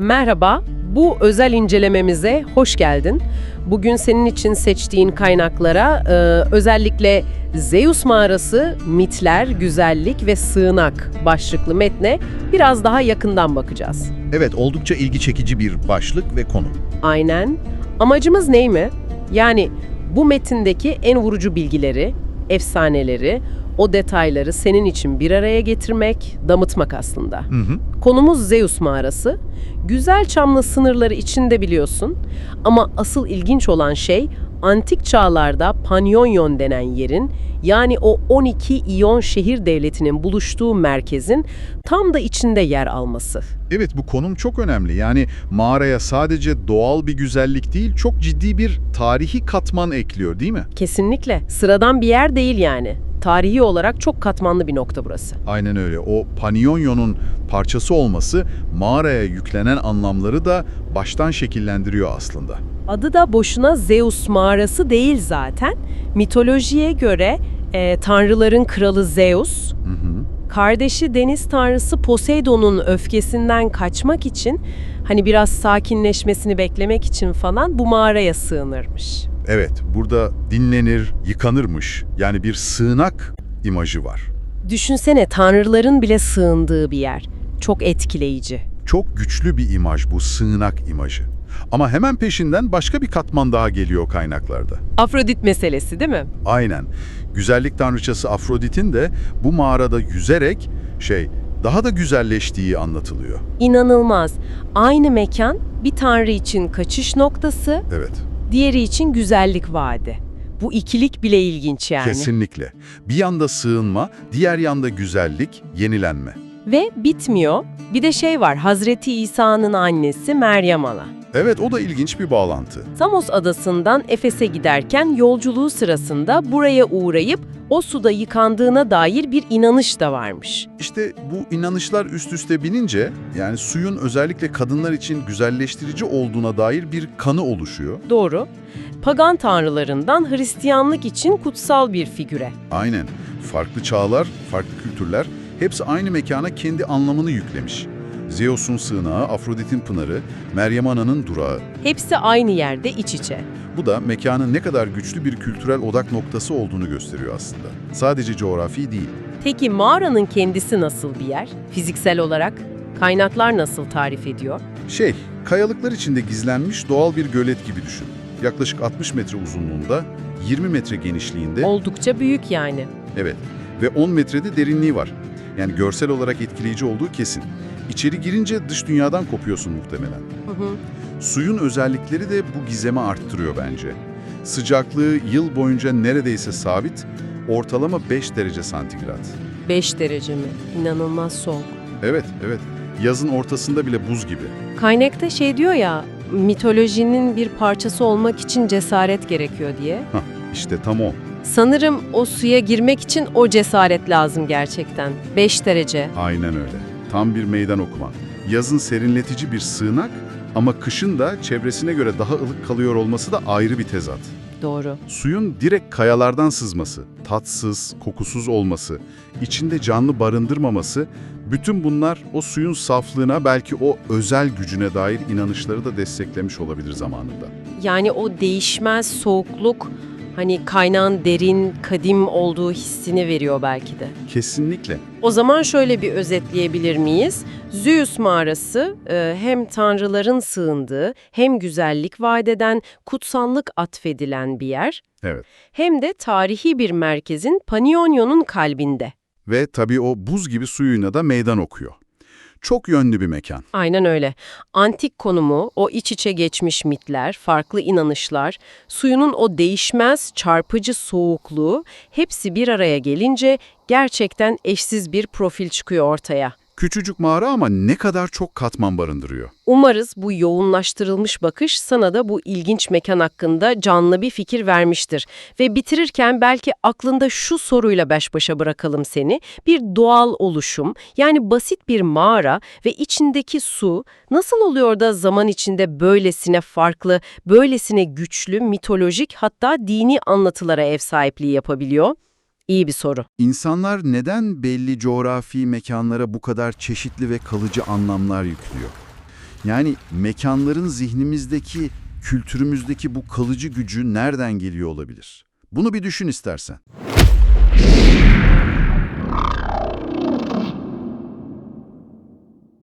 Merhaba, bu özel incelememize hoş geldin. Bugün senin için seçtiğin kaynaklara e, özellikle Zeus mağarası, mitler, güzellik ve sığınak başlıklı metne biraz daha yakından bakacağız. Evet, oldukça ilgi çekici bir başlık ve konu. Aynen. Amacımız ney mi? Yani bu metindeki en vurucu bilgileri, efsaneleri, o detayları senin için bir araya getirmek, damıtmak aslında. Hı hı. Konumuz Zeus mağarası. Güzel çamlı sınırları içinde biliyorsun. Ama asıl ilginç olan şey antik çağlarda Panyonyon denen yerin yani o 12 İyon şehir devletinin buluştuğu merkezin tam da içinde yer alması. Evet, bu konum çok önemli. Yani mağaraya sadece doğal bir güzellik değil, çok ciddi bir tarihi katman ekliyor değil mi? Kesinlikle. Sıradan bir yer değil yani. Tarihi olarak çok katmanlı bir nokta burası. Aynen öyle. O Panyonyon'un parçası olması mağaraya yüklenen anlamları da baştan şekillendiriyor aslında. Adı da boşuna Zeus mağarası değil zaten. Mitolojiye göre e, tanrıların kralı Zeus, Hı hı. kardeşi deniz tanrısı Poseidon'un öfkesinden kaçmak için hani biraz sakinleşmesini beklemek için falan bu mağaraya sığınırmış. Evet, burada dinlenir, yıkanırmış. Yani bir sığınak imajı var. Düşünsene tanrıların bile sığındığı bir yer. Çok etkileyici. Çok güçlü bir imaj bu sığınak imajı. Ama hemen peşinden başka bir katman daha geliyor kaynaklarda. Afrodit meselesi değil mi? Aynen. Güzellik tanrıçası Afrodit'in de bu mağarada yüzerek şey daha da güzelleştiği anlatılıyor. İnanılmaz. Aynı mekan bir tanrı için kaçış noktası, Evet, diğeri için güzellik vaadi. Bu ikilik bile ilginç yani. kesinlikle. Bir yanda sığınma, diğer yanda güzellik, yenilenme. Ve bitmiyor. Bir de şey var, Hazreti İsa'nın annesi Meryem Ana. Evet, o da ilginç bir bağlantı. Samos adasından Efes'e giderken yolculuğu sırasında buraya uğrayıp o suda yıkandığına dair bir inanış da varmış. İşte bu inanışlar üst üste binince, yani suyun özellikle kadınlar için güzelleştirici olduğuna dair bir kanı oluşuyor. Doğru. Pagan tanrılarından Hristiyanlık için kutsal bir figüre. Aynen. Farklı çağlar, farklı kültürler hepsi aynı mekana kendi anlamını yüklemiş. Zeus'un sığınağı, Afrodit'in pınarı, Meryem Ana'nın durağı. Hepsi aynı yerde iç içe. Bu da mekanın ne kadar güçlü bir kültürel odak noktası olduğunu gösteriyor aslında. Sadece coğrafi değil. Peki mağaranın kendisi nasıl bir yer? Fiziksel olarak kaynaklar nasıl tarif ediyor? Şey, kayalıklar içinde gizlenmiş doğal bir gölet gibi düşün. Yaklaşık 60 metre uzunluğunda, 20 metre genişliğinde, Oldukça büyük yani. evet ve 10 metrede derinliği var. Yani görsel olarak etkileyici olduğu kesin. İçeri girince dış dünyadan kopuyorsun muhtemelen. Hı hı. Suyun özellikleri de bu gizemi arttırıyor bence. Sıcaklığı yıl boyunca neredeyse sabit, ortalama 5 derece santigrat. 5 derece mi? İnanılmaz soğuk. Evet, evet. Yazın ortasında bile buz gibi. Kaynakta şey diyor ya, mitolojinin bir parçası olmak için cesaret gerekiyor diye. Hah, işte tam o. Sanırım o suya girmek için o cesaret lazım gerçekten. 5 derece. Aynen öyle. Tam bir meydan okuma. Yazın serinletici bir sığınak ama kışın da çevresine göre daha ılık kalıyor olması da ayrı bir tezat. Doğru. Suyun direkt kayalardan sızması, tatsız, kokusuz olması, içinde canlı barındırmaması, bütün bunlar o suyun saflığına belki o özel gücüne dair inanışları da desteklemiş olabilir zamanında. Yani o değişmez soğukluk hani kaynağın derin, kadim olduğu hissini veriyor belki de. Kesinlikle. O zaman şöyle bir özetleyebilir miyiz? Zeus mağarası e, hem tanrıların sığındığı hem güzellik vaat eden, kutsallık atfedilen bir yer Evet. hem de tarihi bir merkezin Panionyon'un kalbinde. Ve tabii o buz gibi suyuna da meydan okuyor. Çok yönlü bir mekan. Aynen öyle. Antik konumu, o iç içe geçmiş mitler, farklı inanışlar, suyunun o değişmez, çarpıcı soğukluğu hepsi bir araya gelince gerçekten eşsiz bir profil çıkıyor ortaya. Küçücük mağara ama ne kadar çok katman barındırıyor. Umarız bu yoğunlaştırılmış bakış sana da bu ilginç mekan hakkında canlı bir fikir vermiştir. Ve bitirirken belki aklında şu soruyla baş başa bırakalım seni. Bir doğal oluşum, yani basit bir mağara ve içindeki su nasıl oluyor da zaman içinde böylesine farklı, böylesine güçlü, mitolojik hatta dini anlatılara ev sahipliği yapabiliyor? İyi bir soru. İnsanlar neden belli coğrafi mekanlara bu kadar çeşitli ve kalıcı anlamlar yüklüyor? Yani mekanların zihnimizdeki, kültürümüzdeki bu kalıcı gücü nereden geliyor olabilir? Bunu bir düşün istersen.